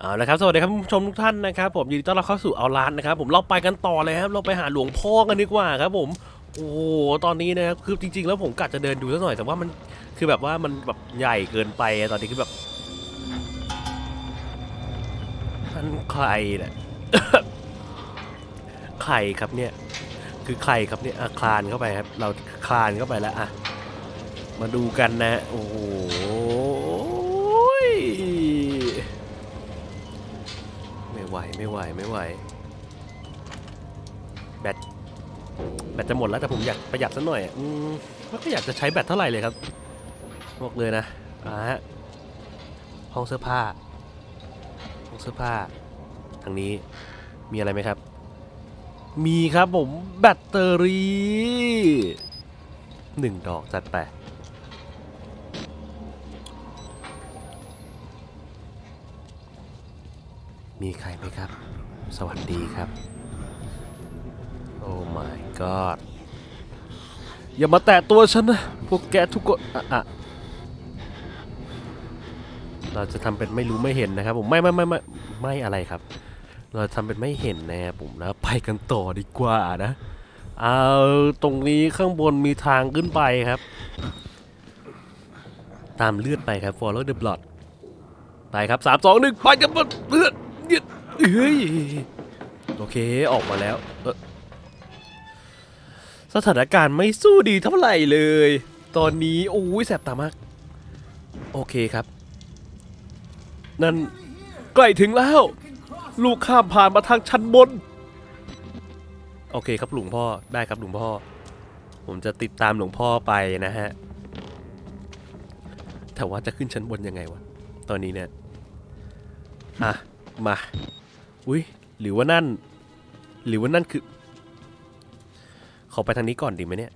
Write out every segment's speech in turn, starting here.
เอาละครับสวัสดีครับผู้ชมทุกท่านนะครับผมยินดีต้อนรับเข้าสู่เอาลานนะครับผมเราไปกันต่อเลยครับเราไปหาหลวงพ่อกันดีกว่าครับผมโอ้โหตอนนี้นะครับคือจริง ๆ แล้วผมกะจะเดินดูสักหน่อยแต่ว่ามันคือแบบว่ามันแบบใหญ่เกินไปอะตอนนี้คือแบบท่านใครเนี่ย ใครครับเนี่ย คือใครครับเนี่ยอะคลานเข้าไปครับ เราคลานเข้าไปแล้วอะมาดูกันนะ โอ้โห ไหวไม่ไหวไม่ไหว แบตแบตจะหมดแล้วแต่ผมอยากประหยัดสักหน่อยอะอืมไม่ก็อยากจะใช้แบตเท่าไหร่เลยครับบอกเลยนะอ่าฮะห้องเสื้อผ้าห้องเสื้อผ้าทางนี้มีอะไรไหมครับ มีครับผมแบตเตอรี่หนึ่งดอกจัดไป มีใครไหมครับ สวัสดีครับ โอ้ my god อย่ามาแตะตัวฉันนะ พวกแกทุกคนอะเราจะทำเป็นไม่รู้ไม่เห็นนะครับผมไม่ไม่ไม่ไม่ไม่อะไรครับ เราทำเป็นไม่เห็นนะครับผมแล้วไปกันต่อดีกว่านะเอาตรงนี้ข้างบนมีทางขึ้นไปครับ ตามเลือดไปครับ follow the blood ไปครับสามสองหนึ่งไปกันหมดเลือด เลือดเฮ้ยโอเคออกมาแล้ว สถานการณ์ไม่สู้ดีเท่าไหร่เลย ตอนนี้โอ้ยแสบตามาก โอเคครับ นั่นใกล้ถึงแล้ว ลูกข้ามผ่านมาทางชั้นบน โอเคครับหลวงพ่อได้ครับหลวงพ่อ ผมจะติดตามหลวงพ่อไปนะฮะ แต่ว่าจะขึ้นชั้นบนยังไงวะ ตอนนี้เนี่ยอะ มา อุ้ยหรือว่านั่น หรือว่านั่นคือ ขอไปทางนี้ก่อนดีไหมเนี่ย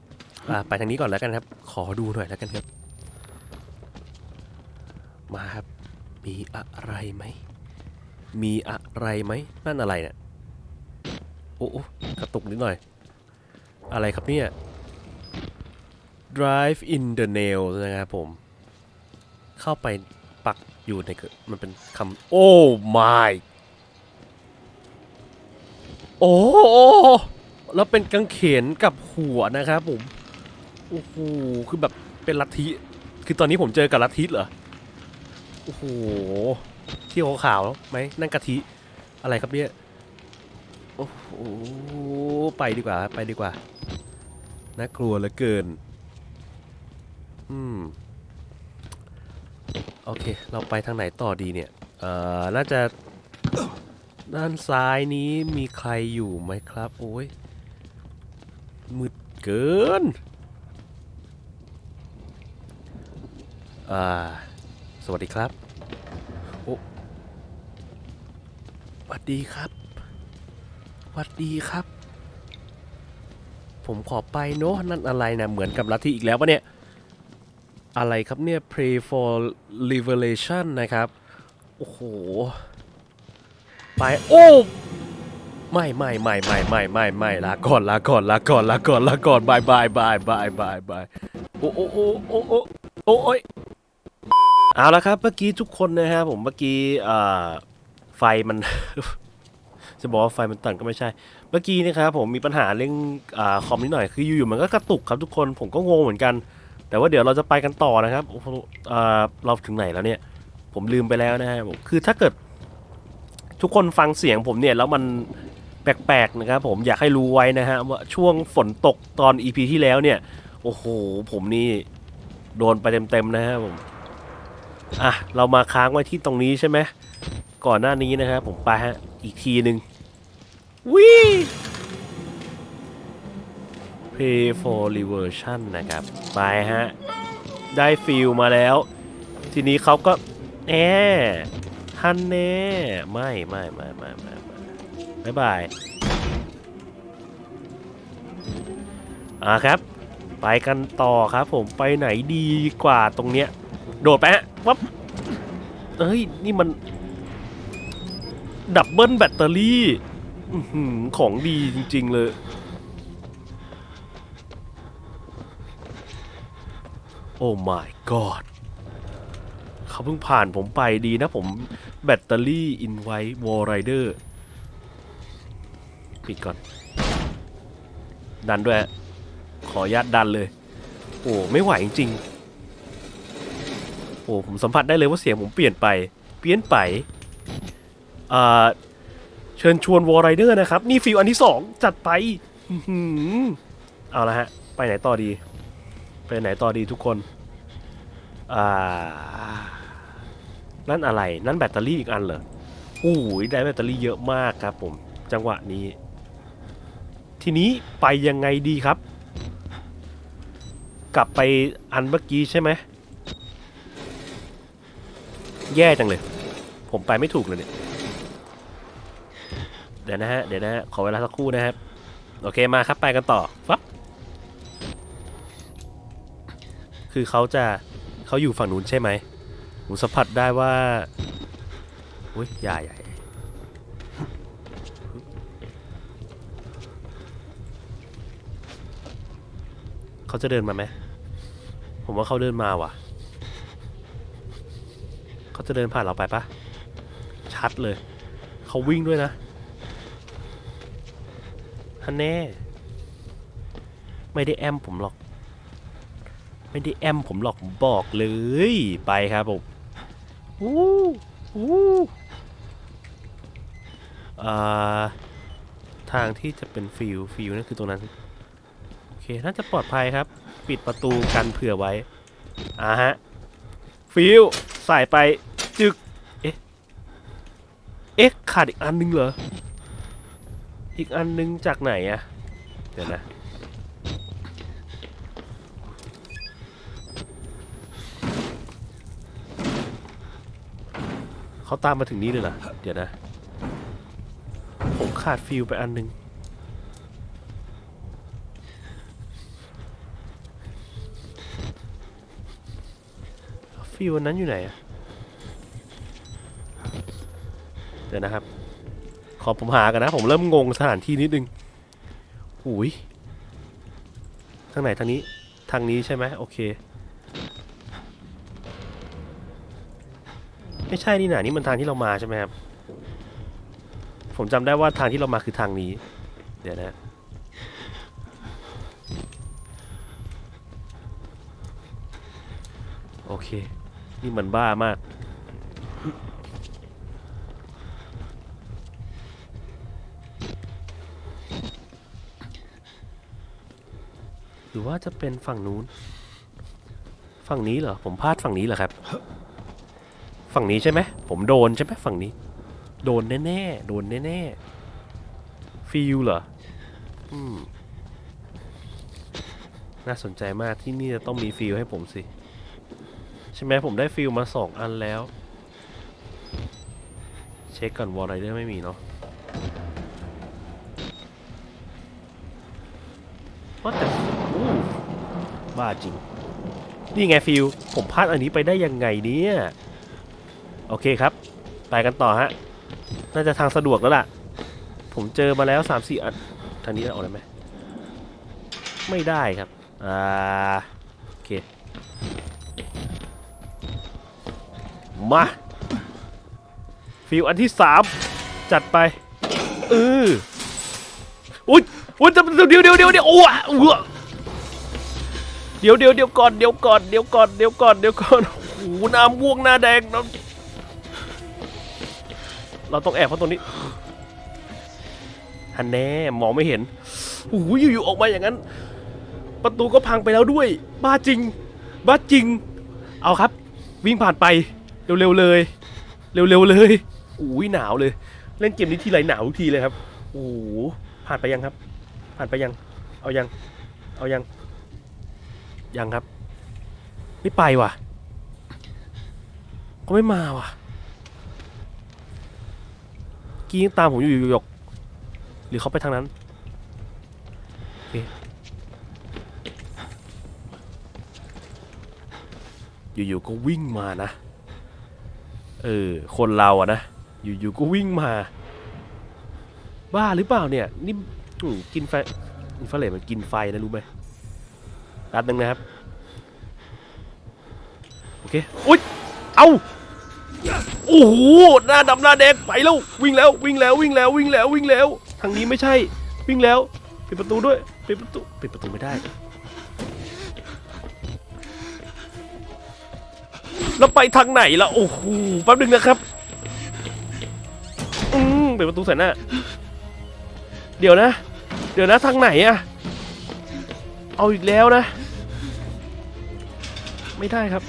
อะไปทางนี้ก่อนแล้วกันครับ ขอดูหน่อยแล้วกันครับ มาครับ มีอะไรไหม มีอะไรไหม นั่นอะไรเนี่ย โอ้โกระตุกนิดหน่อย อะไรครับเนี่ย drive in the nail นะครับผม เข้าไป อยู่ในมันเป็นคำโอ้ my โอ้แล้วเป็นกางเขนกับหัวนะครับผมโอ้โหคือแบบเป็นลัทธิคือตอนนี้ผมเจอกับลัทธิเหรอโอ้โหที่ขาวๆไหมนั่นกะทิอะไรครับเนี่ยโอ้โหไปดีกว่าไปดีกว่าน่ากลัวเหลือเกินอืม โอเค เราไปทางไหนต่อดีเนี่ย เอ่อ น่าจะด้านซ้ายนี้มีใครอยู่ไหมครับ โอ้ย มืดเกิน อ่า สวัสดีครับ โอ้สวัสดีครับสวัสดีครับ ผมขอไปเนอะนั่นอะไรนะ เหมือนกับลัทธิอีกแล้วปะเนี่ย อะไรครับเนี่ย pray for liberation นะครับ โอ้โห ไป โอ้ไม่ไม่ไม่ไม่ไม่ไม่ไม่ลาก่อนลาก่อนลาก่อนลาก่อนลาก่อนบายบายบายบายบายบายโอ้โอ้โอ้โอ้โอ้โอ้โอ้ยเอาละครับเมื่อกี้ทุกคนนะครับผมเมื่อกี้อ่าไฟมัน จะบอกว่าไฟมันตันก็ไม่ใช่ เมื่อกี้นะครับผมมีปัญหาเรื่องอาคอมนิดหน่อยคืออยู่ๆมันก็กระตุกครับทุกคนผมก็งงเหมือนกัน แต่ว่าเดี๋ยวเราจะไปกันต่อนะครับโอ้โหอ่าเราถึงไหนแล้วเนี่ย ผมลืมไปแล้วนะฮะผมคือถ้าเกิดทุกคนฟังเสียงผมเนี่ยแล้วมันแปลกๆนะครับผมอยากให้รู้ไว้นะฮะว่าช่วงฝนตกตอน EP ที่แล้วเนี่ย โอ้โห ผมนี่โดนไปเต็มๆนะฮะผมอะเรามาค้างไว้ที่ตรงนี้ใช่ไหมก่อนหน้านี้นะครับผมไปฮะอีกทีหนึ่งวิ่ง Pay for reversion นะครับ ไปฮะ ได้ฟิลมาแล้ว ทีนี้เขาก็แอท่านแน่ไม่ไม่ไม่ไม่ไม่ไม่บ๊ายบายอ่าครับ ไปกันต่อครับผมไปไหนดีกว่าตรงเนี้ย โดดไปฮะวับเอ้ย นี่มัน ดับเบิลแบตเตอรี่ของดีจริง ๆ เลย อ้ my god เขาเพิ่งผ่านผมไปดีนะผมแบตเตอรี่อินไว้วอลไรเดอร์ปิดก่อน ดันด้วย ขออนุญาตดันเลย โอ้ไม่ไหวจริงๆโอ้ผมสัมผัสได้เลยว่าเสียงผมเปลี่ยนไป เปลี่ยนไปอ่าเชิญชวนวอลไรเดอร์นะครับ นี่ฟิลอันที่สองจัดไปเอาละฮะ ไปไหนต่อดี ไปไหนต่อดีทุกคน อ่า นั่นอะไร นั่นแบตเตอรี่อีกอันเหรอโอ้ยได้แบตเตอรี่เยอะมากครับผม จังหวะนี้ ทีนี้ไปยังไงดีครับ กลับไปอันเมื่อกี้ใช่ไหม แย่จังเลย ผมไปไม่ถูกเลยเนี่ย เดี๋ยวนะฮะ เดี๋ยวนะฮะ ขอเวลาสักครู่นะครับ โอเคมาครับไปกันต่อฟับ คือเขาจะเขาอยู่ฝั่งนู้นใช่ไหมผมสัมผัสได้ว่าอุ้ยใหญ่ใหญ่เขาจะเดินมาไหมผมว่าเขาเดินมาว่ะเขาจะเดินผ่านเราไปปะชัดเลยเขาวิ่งด้วยนะฮันแน่ไม่ได้แอมผมหรอก ไม่ได้แอมผมหรอกผมบอกเลยไปครับผมวู้วู้อ่าทางที่จะเป็นฟิวฟิวนั่นคือตรงนั้น โอเค น่าจะปลอดภัยครับ ปิดประตูกันเผื่อไว้อ่าฮะฟิวใส่ไปจึก เอ๊ะ เอ๊ะ ขาดอีกอันนึงเหรอ อีกอันนึงจากไหนอะเดี๋ยวนะ เขาตามมาถึงนี้เลยเหรอ เดี๋ยวนะ ผมขาดฟิลไปอันนึง ฟิลอันนั้นอยู่ไหนอะเดี๋ยวนะครับ ขอผมหากันนะ ผมเริ่มงงสถานที่นิดนึงหุยทางไหนทางนี้ ทางนี้ใช่ไหมโอเค ไม่ใช่นี่หนะนี่มันทางที่เรามาใช่ไหมครับ ผมจำได้ว่าทางที่เรามาคือทางนี้ เดี๋ยวนะโอเค นี่มันบ้ามาก หรือว่าจะเป็นฝั่งนู้น ฝั่งนี้เหรอ ผมพลาดฝั่งนี้เหรอครับ ฝั่งนี้ใช่ไหมผมโดนใช่ไหมฝั่งนี้ โดนแน่ๆ โดนแน่ๆ ฟิลเหรอ อืม น่าสนใจมากที่นี่จะต้องมีฟิลให้ผมสิ ใช่ไหมผมได้ฟิลมาสองอันแล้ว เช็คก่อนวอลไรเดอร์ไม่มีเนาะ ว่าแต่บ้าจริง นี่ไงฟิลผมพลาดอันนี้ไปได้ยังไงเนี่ย โอเคครับไปกันต่อฮะ น่าจะทางสะดวกแล้วล่ะ ผมเจอมาแล้ว3 4อันทางนี้เอาได้ไหมไม่ได้ครับ อ่า โอเค มา ฟิวอันที่3จัดไปเอออุ้ยอุ้ยเดี๋ยวเดี๋ยวเดี๋ยวเดี๋ยวโอ้วอ้วเดี๋ยวเดี๋ยวเดี๋ยวก่อนเดี๋ยวก่อนเดี๋ยวก่อนเดี๋ยวก่อนเดี๋ยวก่อนโอ้โหน้ำม่วงหน้าแดงน้ำ เราต้องแอบเพราะตรงนี้ฮันแน่มองไม่เห็นโอ้โหอยู่ๆออกมาอย่างนั้น ประตูก็พังไปแล้วด้วย บ้าจริง บ้าจริง เอาครับ วิ่งผ่านไป เร็วๆเลย เร็วๆเลยอุ้ยหนาวเลย เล่นเกมนี้ทีไรหนาวทุกทีเลยครับโอ้โหผ่านไปยังครับ ผ่านไปยัง เอายัง เอายัง ยังครับ ไม่ไปว่ะเขาไม่มาว่ะ กี้ยังตามผมอยู่อยู่หยกหรือเขาไปทางนั้นโอเคอยู่ๆก็วิ่งมานะ เออ คนเราอะนะ อยู่ๆก็วิ่งมา บ้าหรือเปล่าเนี่ย นี่อืมกินไฟอินฟราเรดมันกินไฟนะ รู้ไหมแป๊บนึงนะครับ โอเค อุ๊ย เอา โอ้โหหน้าดำหน้าแดงไปแล้ววิ่งแล้ววิ่งแล้ววิ่งแล้ววิ่งแล้ววิ่งแล้วทางนี้ไม่ใช่วิ่งแล้วปิดประตูด้วยปิดประตูปิดประตูไม่ได้แล้วไปทางไหนล่ะโอ้โหแป๊บนึงนะครับอืมปิดประตูใส่หน้าเดี๋ยวนะ เดี๋ยวนะทางไหนอะเอาอีกแล้วนะ ไม่ได้ครับ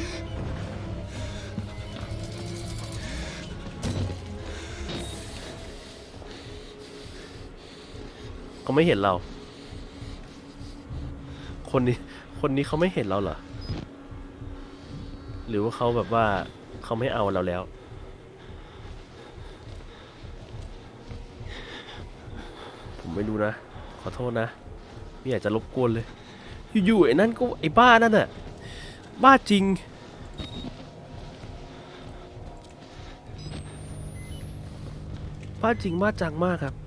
เขาไม่เห็นเรา คนนี้ คนนี้เขาไม่เห็นเราเหรอ หรือว่าเขาแบบว่าเขาไม่เอาเราแล้ว ผมไม่รู้นะ ขอโทษนะ ไม่อยากจะรบกวนเลย อยู่ๆไอ้นั่นก็ไอ้บ้านั่นน่ะ บ้าจริงบ้าจริงบ้าจังมากครับ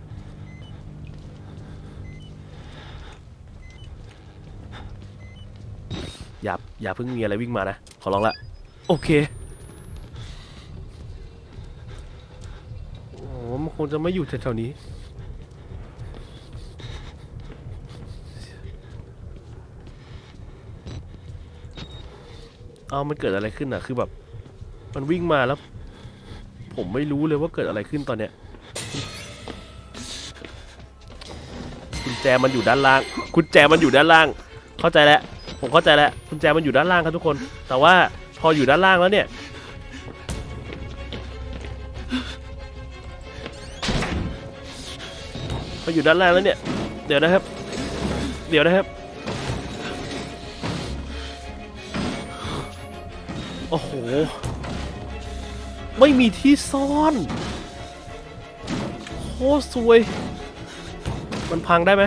อย่าอย่าเพิ่งมีอะไรวิ่งมานะ ขอร้องละ โอเคโอ้มันคงจะไม่อยู่แถวๆนี้ เอามันเกิดอะไรขึ้นอะ คือแบบ มันวิ่งมาแล้ว ผมไม่รู้เลยว่าเกิดอะไรขึ้นตอนเนี้ยกุญแจมันอยู่ด้านล่างกุญแจมันอยู่ด้านล่าง เข้าใจแล้ว ผมเข้าใจแล้วกุญแจมันอยู่ด้านล่างครับทุกคน แต่ว่าพออยู่ด้านล่างแล้วเนี่ยพออยู่ด้านล่างแล้วเนี่ย เดี๋ยวนะครับ เดี๋ยวนะครับ โอ้โห ไม่มีที่ซ่อนโคตรซวย มันพังได้ไหม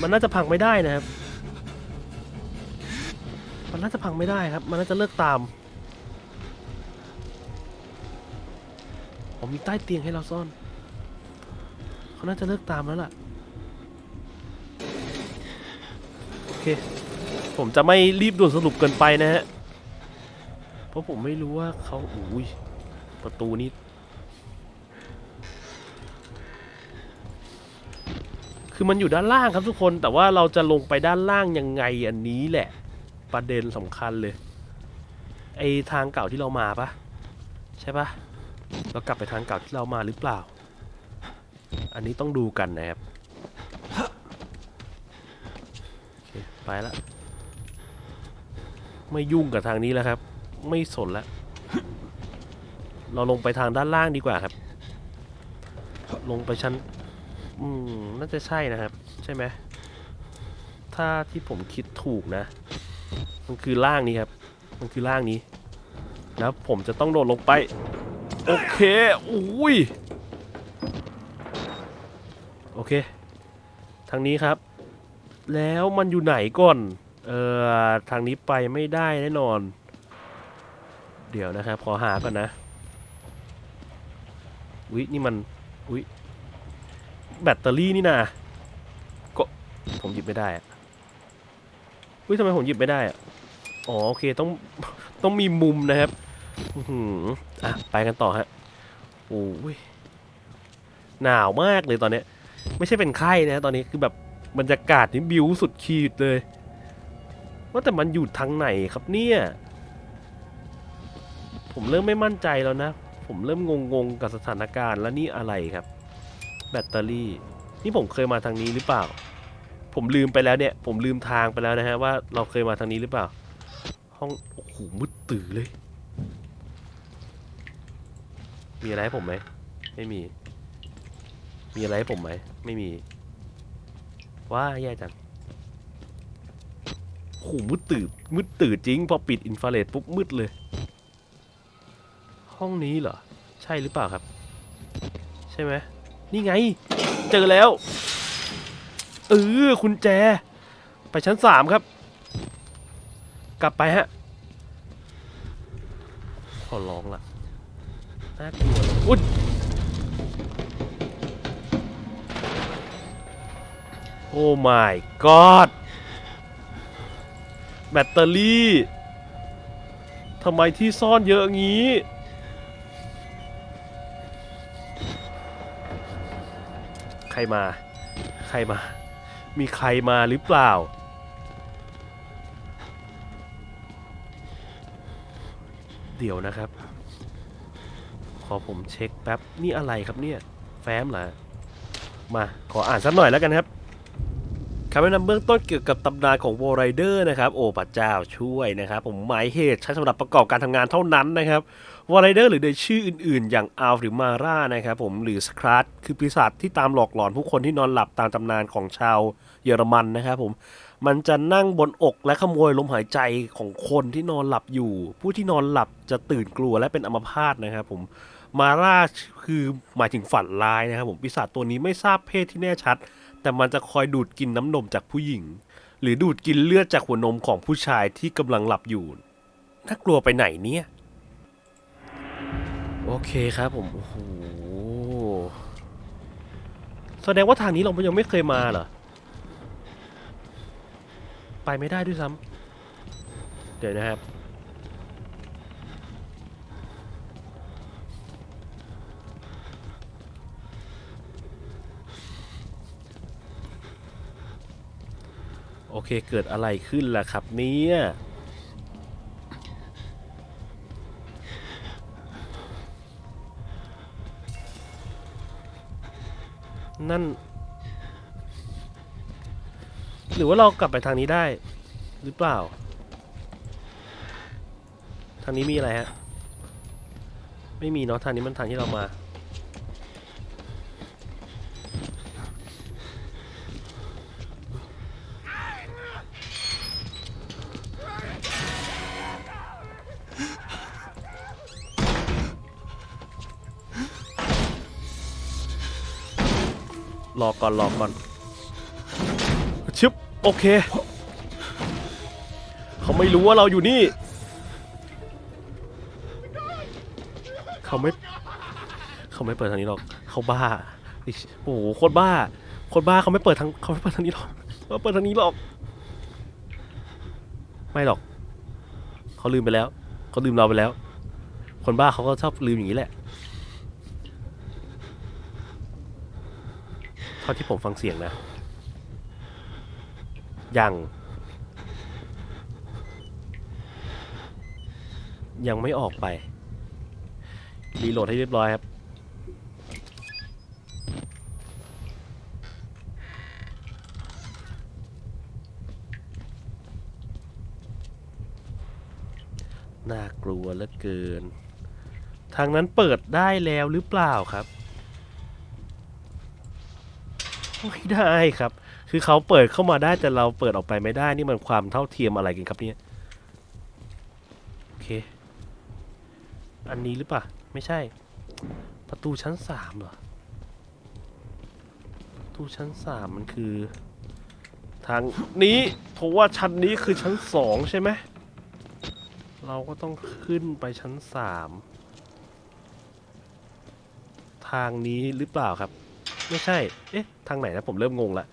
มันน่าจะพังไม่ได้นะครับ มันน่าจะพังไม่ได้ครับ มันน่าจะเลิกตาม ผมมีใต้เตียงให้เราซ่อน เขาน่าจะเลิกตามแล้วล่ะ โอเค ผมจะไม่รีบด่วนสรุปเกินไปนะฮะ เพราะผมไม่รู้ว่าเขาอุ้ย ประตูนี้ คือมันอยู่ด้านล่างครับทุกคน แต่ว่าเราจะลงไปด้านล่างยังไงอันนี้แหละ ประเด็นสำคัญเลย ไอทางเก่าที่เรามาปะใช่ปะเรากลับไปทางเก่าที่เรามาหรือเปล่า อันนี้ต้องดูกันนะครับโอเคไปละไม่ยุ่งกับทางนี้แล้วครับ ไม่สนแล้วเราลงไปทางด้านล่างดีกว่าครับ ลงไปชั้น อืม น่าจะใช่นะครับ ใช่ไหม ถ้าที่ผมคิดถูกนะ มันคือล่างนี้ครับ มันคือล่างนี้ แล้วผมจะต้องโดดลงไป โอเคอุ้ยโอเค ทางนี้ครับ แล้วมันอยู่ไหนก่อน เอ่อ ทางนี้ไปไม่ได้แน่นอน เดี๋ยวนะครับ ขอหาก่อนนะ อุ๊ย นี่มัน อุ๊ย แบตเตอรี่นี่นาก็ผมหยิบไม่ได้อะอุ๊ยทำไมผมหยิบไม่ได้อะ อ๋อโอเคต้องต้องมีมุมนะครับอื้อหืออะไปกันต่อฮะโอ้ยหนาวมากเลยตอนเนี้ย ไม่ใช่เป็นไข้นะตอนนี้คือแบบบรรยากาศนี่บิวสุดขีดเลย ว่าแต่มันอยู่ทางไหนครับเนี่ย ผมเริ่มไม่มั่นใจแล้วนะ ผมเริ่มงงๆกับสถานการณ์แล้วนี่อะไรครับ แบตเตอรี่ นี่ผมเคยมาทางนี้หรือเปล่า ผมลืมไปแล้วเนี่ย ผมลืมทางไปแล้วนะฮะว่าเราเคยมาทางนี้หรือเปล่า ห้อง โอ้โห มืดตื่อเลย มีอะไรให้ผมไหม ไม่มี มีอะไรให้ผมไหม ไม่มีว้าแย่จังโอ้โหมืดตื่นมืดตื่นจริง พอปิดอินฟราเรดปุ๊บมืดเลย ห้องนี้เหรอ ใช่หรือเปล่าครับ ใช่ไหม นี่ไง เจอแล้ว เออคุณแจ ไปชั้นสามครับ กลับไปฮะ ขอร้องละน่ากลัวอุ๊ยโอ้ my god แบตเตอรี่ทำไมที่ซ่อนเยอะงี้ ใครมา ใครมา มีใครมาหรือเปล่า เดี๋ยวนะครับ ขอผมเช็คแป๊บ นี่อะไรครับเนี่ย แฟ้มเหรอ มาขออ่านสักหน่อยแล้วกันครับคำแนะนำเบื้องต้นเกี่ยวกับตำนานของวอร์ไรเดอร์นะครับ โอ้พระเจ้าช่วยนะครับ ผมหมายเหตุใช้สำหรับประกอบการทำงานเท่านั้นนะครับวอร์ไรเดอร์หรือในชื่ออื่นๆ อย่างอัลหรือมาร่านะครับผมหรือสครัตคือปีศาจที่ตามหลอกหลอนผู้คนที่นอนหลับตามตำนานของชาวเยอรมันนะครับผม มันจะนั่งบนอกและขโมยลมหายใจของคนที่นอนหลับอยู่ ผู้ที่นอนหลับจะตื่นกลัวและเป็นอัมพาตนะครับผมมาร่าคือหมายถึงฝันร้ายนะครับผมปีศาจตัวนี้ไม่ทราบเพศที่แน่ชัด แต่มันจะคอยดูดกินน้ำนมจากผู้หญิง หรือดูดกินเลือดจากหัวนมของผู้ชายที่กำลังหลับอยู่น่ากลัวไปไหนเนี่ยโอเคครับผมโอ้โหแสดงว่าทางนี้เรายังไม่เคยมาเหรอ ไปไม่ได้ด้วยซ้ำเดี๋ยวนะครับ โอเคเกิดอะไรขึ้นล่ะครับเนี่ยนั่น รือว่าเรากลับไปทางนี้ได้ หรือเปล่า ทางนี้มีอะไรฮะ ไม่มีเนาะทางนี้มันทางที่เรามา รอก่อนรอก่อนชึบ โอเค เขาไม่รู้ว่าเราอยู่นี่ เขาไม่ เขาไม่เปิดทางนี้หรอก เขาบ้าอิโอ้โหโคตรบ้า โคตรบ้าเขาไม่เปิดทางเขาไม่เปิดทางนี้หรอกเขาไม่เปิดทางนี้หรอก ไม่หรอก เขาลืมไปแล้ว เขาลืมเราไปแล้ว คนบ้าเขาก็ชอบลืมอย่างนี้แหละ เท่าที่ผมฟังเสียงนะ ยัง ยังไม่ออกไป รีโหลดให้เรียบร้อยครับ น่ากลัวเหลือเกิน ทางนั้นเปิดได้แล้วหรือเปล่าครับ ไม่ได้ครับ คือเขาเปิดเข้ามาได้แต่เราเปิดออกไปไม่ได้นี่มันความเท่าเทียมอะไรกันครับเนี่ยโอเค อันนี้หรือเปล่าไม่ใช่ ประตูชั้นสามเหรอประตูชั้นสามมันคือ ทางนี้เพราะว่าชั้นนี้คือชั้นสองใช่ไหมเราก็ต้องขึ้นไปชั้นสามทางนี้หรือเปล่าครับ ไม่ใช่ เอ๊ะ ทางไหนนะผมเริ่มงงละ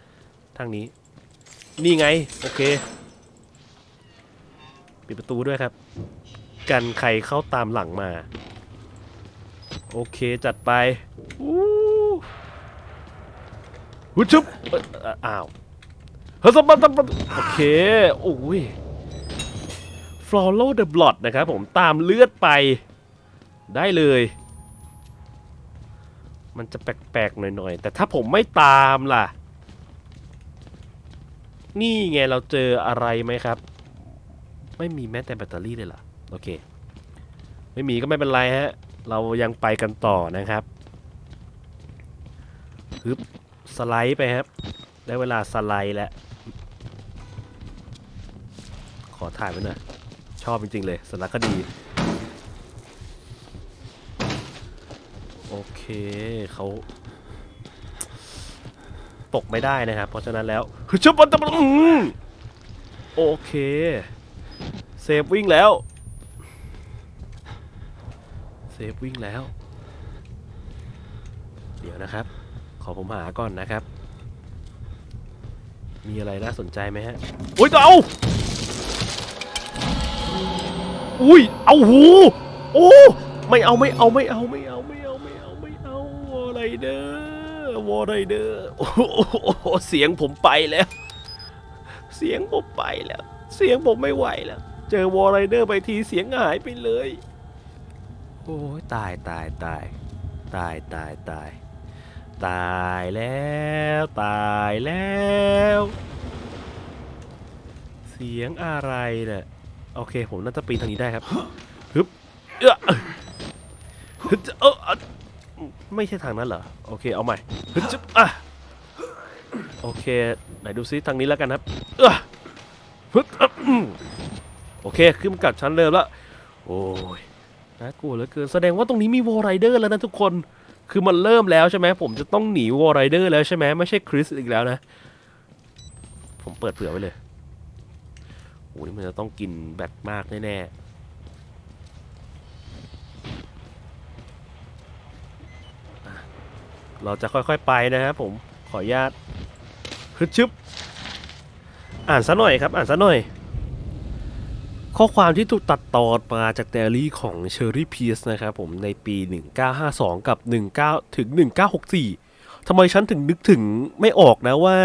ทางนี้ นี่ไง โอเค ปิดประตูด้วยครับ กันใครเข้าตามหลังมา โอเคจัดไปอู้หูชุบอ้าวเฮ้ยสบัดสบัดโอเค โอ้ย follow the blood นะครับผมตามเลือดไปได้เลย มันจะแปลกๆหน่อยๆ แต่ถ้าผมไม่ตามล่ะ นี่ไงเราเจออะไรไหมครับ ไม่มีแม้แต่แบตเตอรี่เลยเหรอโอเค ไม่มีก็ไม่เป็นไรฮะ เรายังไปกันต่อนะครับฮึบสไลด์ไปครับ ได้เวลาสไลด์แล้ว ขอถ่ายไว้หน่อย ชอบจริง ๆ เลยสารคดี โอเคเขา ตกไม่ได้นะครับ เพราะฉะนั้นแล้วชุบมันจะอืมโอเคเซฟวิ่งแล้วเซฟวิ่งแล้ว เดี๋ยวนะครับ ขอผมหาก่อนนะครับ มีอะไรน่าสนใจไหมฮะโอ้ยเอาอุ้ยเอาหูโอ้ไม่เอาไม่เอาไม่เอาไม่เอาไม่เอาไม่เอาไม่เอาวอไรเด้อ วอร์ไรเดอร์โอ้โหเสียงผมไปแล้ว เสียงผมไปแล้ว เสียงผมไม่ไหวแล้ว เจอวอร์ไรเดอร์ไปทีเสียงหายไปเลย โอ้ยตายตายตายตายตายตายตายแล้วตายแล้ว เสียงอะไรเนี่ยโอเคผมน่าจะปีนทางนี้ได้ครับฮึบเออฮึบเออเอ้อ ไม่ใช่ทางนั้นเหรอ โอเค เอาใหม่ฮึบอะโอเค ไหนดูซิทางนี้แล้วกันครับเออฮึบโอเค ขึ้นกับชั้นเริ่มแล้ว โอ้ย น่ากลัวเหลือเกิน แสดงว่าตรงนี้มีวอลไรเดอร์แล้วนะทุกคน คือมันเริ่มแล้วใช่ไหม ผมจะต้องหนีวอลไรเดอร์แล้วใช่ไหม ไม่ใช่คริสอีกแล้วนะ ผมเปิดเผื่อไว้เลยโอ้นี่มันจะต้องกินแบตมากแน่ๆอะ เราจะค่อยๆไปนะครับผมขออนุญาตฮึดชึบอ่านซะหน่อยครับ อ่านซะหน่อย ข้อความที่ถูกตัดต่อมาจากไดอารี่ของเชอร์รี่พีซนะครับผมในปี 1952 กับ 19 ถึง 1964ทำไมฉันถึงนึกถึงไม่ออกนะว่า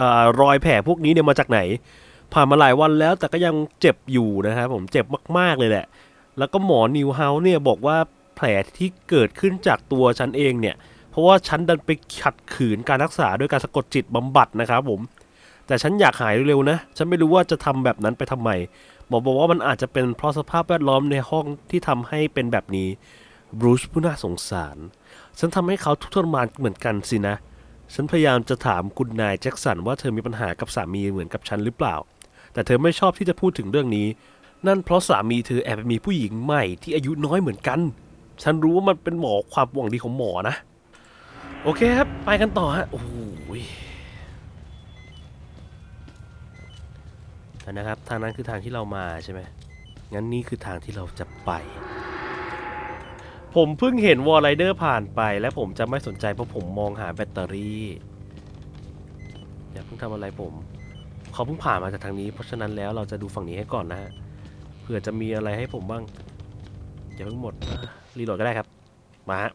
ออรอยแผลพวกนี้เนี่ยมาจากไหน ผ่านมาหลายวันแล้วแต่ก็ยังเจ็บอยู่นะครับผมเจ็บมากๆเลยแหละ แล้วก็หมอนิวเฮาส์เนี่ยบอกว่าแผลที่เกิดขึ้นจากตัวฉันเองเนี่ย เพราะว่าฉันดันไปขัดขืนการรักษาด้วยการสะกดจิตบำบัดนะครับผม แต่ฉันอยากหายเร็วๆนะ ฉันไม่รู้ว่าจะทำแบบนั้นไปทำไมหมอบอกว่ามันอาจจะเป็นเพราะสภาพแวดล้อมในห้องที่ทำให้เป็นแบบนี้บรูซผู้น่าสงสาร ฉันทำให้เขาทุกข์ทรมานเหมือนกันสินะ ฉันพยายามจะถามคุณนายแจ็คสันว่าเธอมีปัญหากับสามีเหมือนกับฉันหรือเปล่า แต่เธอไม่ชอบที่จะพูดถึงเรื่องนี้ นั่นเพราะสามีเธอแอบไปมีผู้หญิงใหม่ที่อายุน้อยเหมือนกัน ฉันรู้ว่ามันเป็นหมอความหวังดีของหมอนะ โอเคครับ ไปกันต่อฮะ โอ้โหยนะครับ ทางนั้นคือทางที่เรามาใช่ไหม งั้นนี่คือทางที่เราจะไป ผมเพิ่งเห็นวอลไรเดอร์ผ่านไป และผมจะไม่สนใจเพราะผมมองหาแบตเตอรี่ อย่าเพิ่งทำอะไรผม เขาเพิ่งผ่านมาจากทางนี้ เพราะฉะนั้นแล้วเราจะดูฝั่งนี้ให้ก่อนนะฮะ เผื่อจะมีอะไรให้ผมบ้าง อย่าเพิ่งหมด รีโหลดก็ได้ครับ มาฮะ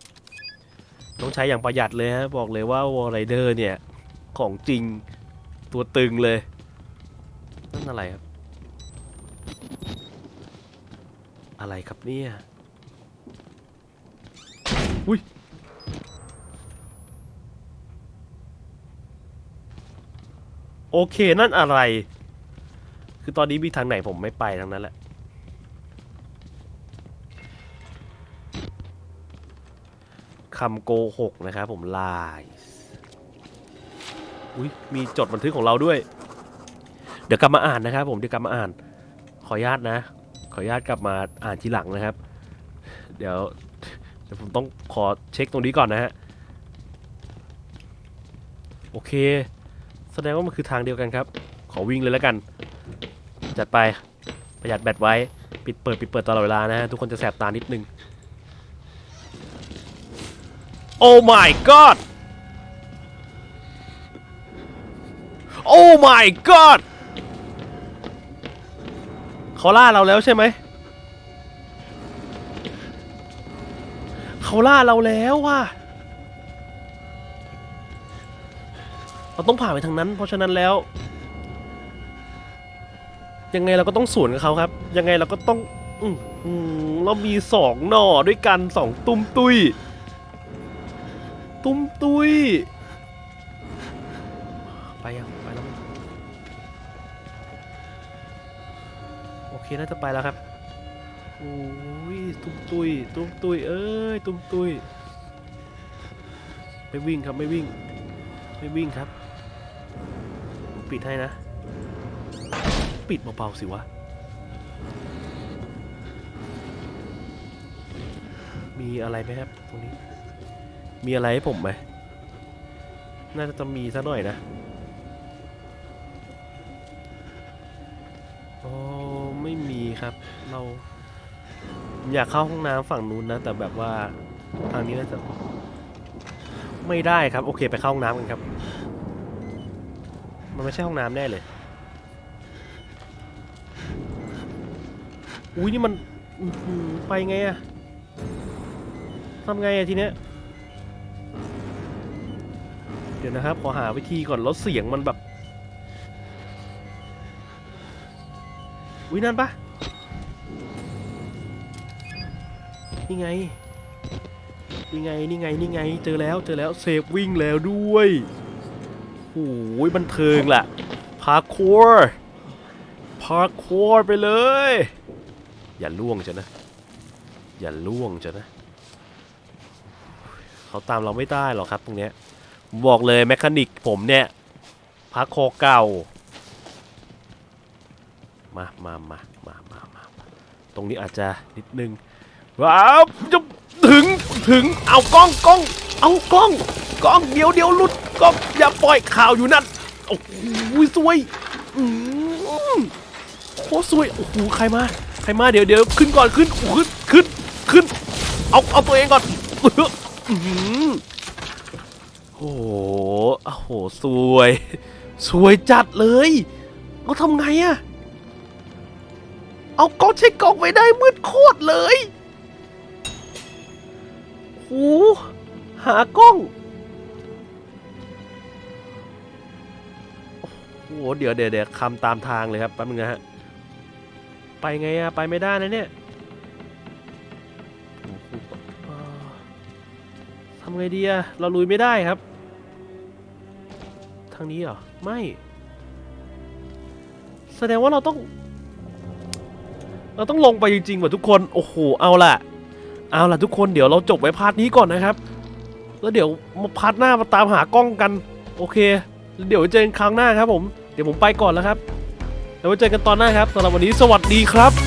ต้องใช้อย่างประหยัดเลยฮะ บอกเลยว่าวอลไรเดอร์เนี่ย ของจริงตัวตึงเลย นั่นอะไรครับ อะไรครับเนี่ย อุ้ยโอเคนั่นอะไร คือตอนนี้มีทางไหนผมไม่ไปทางนั้นแหละ คำโกหกนะครับผมลายอุ้ยมีจดบันทึกของเราด้วย เดี๋ยวกลับมาอ่านนะครับผมเดี๋ยวกลับมาอ่าน ขออนุญาตนะ ขออนุญาตกลับมาอ่านทีหลังนะครับ เดี๋ยวเดี๋ยวผมต้องขอเช็คตรงนี้ก่อนนะฮะ โอเค แสดงว่ามันคือทางเดียวกันครับ ขอวิ่งเลยแล้วกัน จัดไปประหยัดแบตไว้ ปิดเปิดปิดเปิดตลอดเวลานะฮะ ทุกคนจะแสบตานิดนึง โอ้ my god โอ้ my god เขาล่าเราแล้วใช่ไหม เขาล่าเราแล้วว่ะ เราต้องผ่านไปทางนั้น เพราะฉะนั้นแล้ว ยังไงเราก็ต้องสวนกับเขาครับ ยังไงเราก็ต้อง อือหือเรามีสองหน่อด้วยกันสองตุ้มตุ้ย ตุ้มตุ้ย ไปยังไปแล้วมั้ยโอเคน่าจะไปแล้วครับโอ้ยตุ้มตุ้ยตุ้มตุ้ยเอ้ยตุ้มตุ้ยไม่วิ่งครับไม่วิ่ง ไม่วิ่งครับ ปิดให้นะ ปิดเบาๆสิวะมีอะไรไหมครับตรงนี้ มีอะไรให้ผมไหม น่าจะต้องมีซะหน่อยนะ โอ้ไม่มีครับ เราอยากเข้าห้องน้ำฝั่งนู้นนะ แต่แบบว่าทางนี้น่าจะไม่ได้ครับ โอเคไปเข้าห้องน้ำกันครับ มันไม่ใช่ห้องน้ำแน่เลย อุ้ยนี่มันไปไงอะทำไงอะทีเนี้ย ดี๋ยวนะครับ ขอหาวิธีก่อนล้วเสียงมันแบบวินั่นปะนี่ไง นี่ไง นี่ไง นี่ไง เจอแล้ว เจอแล้ว เซฟวิ่งแล้วด้วยโอ้ยบันเทิงล่ะ พาร์คัวร์พาร์คัวร์ไปเลย อย่าล่วงจะนะ อย่าล่วงจะนะ เขาตามเราไม่ได้หรอกครับตรงเนี้ย บอกเลยแมคานิกผมเนี่ย พักคอเก่า มามามามามามาตรงนี้อาจจะนิดนึงว้าวจะถึงถึงเอากล้องกล้อง เอากล้องกล้องเดี๋ยวเดี๋ยวลุดกล้องอย่าปล่อยข่าวอยู่นั่นโอ้โหสวยอืมโคตรสวยโอ้โหใครมาใครมาเดี๋ยวเดี๋ยวขึ้นก่อนขึ้นขึ้นขึ้นขึ้น เอาเอาตัวเองก่อนอื้อหือ โอ้โหโอ้โหสวย สวยจัดเลยเอาทำไงอะเอากล้องใช้กล้องไปได้มืดโคตรเลยโอ้หากล้องโอ้โหเดี๋ยวเดี๋ยวเดี๋ยวคำตามทางเลยครับแป๊บนึงนะฮะ ไปไงอะไปไม่ได้นะเนี่ยทำไงดีอะเราลุยไม่ได้ครับ ทางนี้เหรอ ไม่ แสดงว่าเราต้อง เราต้องลงไปจริงๆว่ะทุกคน โอ้โห เอาล่ะ เอาล่ะทุกคนเดี๋ยวเราจบไว้พาร์ทนี้ก่อนนะครับ แล้วเดี๋ยวมาพาร์ทหน้ามาตามหากล้องกัน โอเค เดี๋ยวเจอกันครั้งหน้าครับผม เดี๋ยวผมไปก่อนแล้วครับ แล้วไว้เจอกันตอนหน้าครับสำหรับวันนี้สวัสดีครับ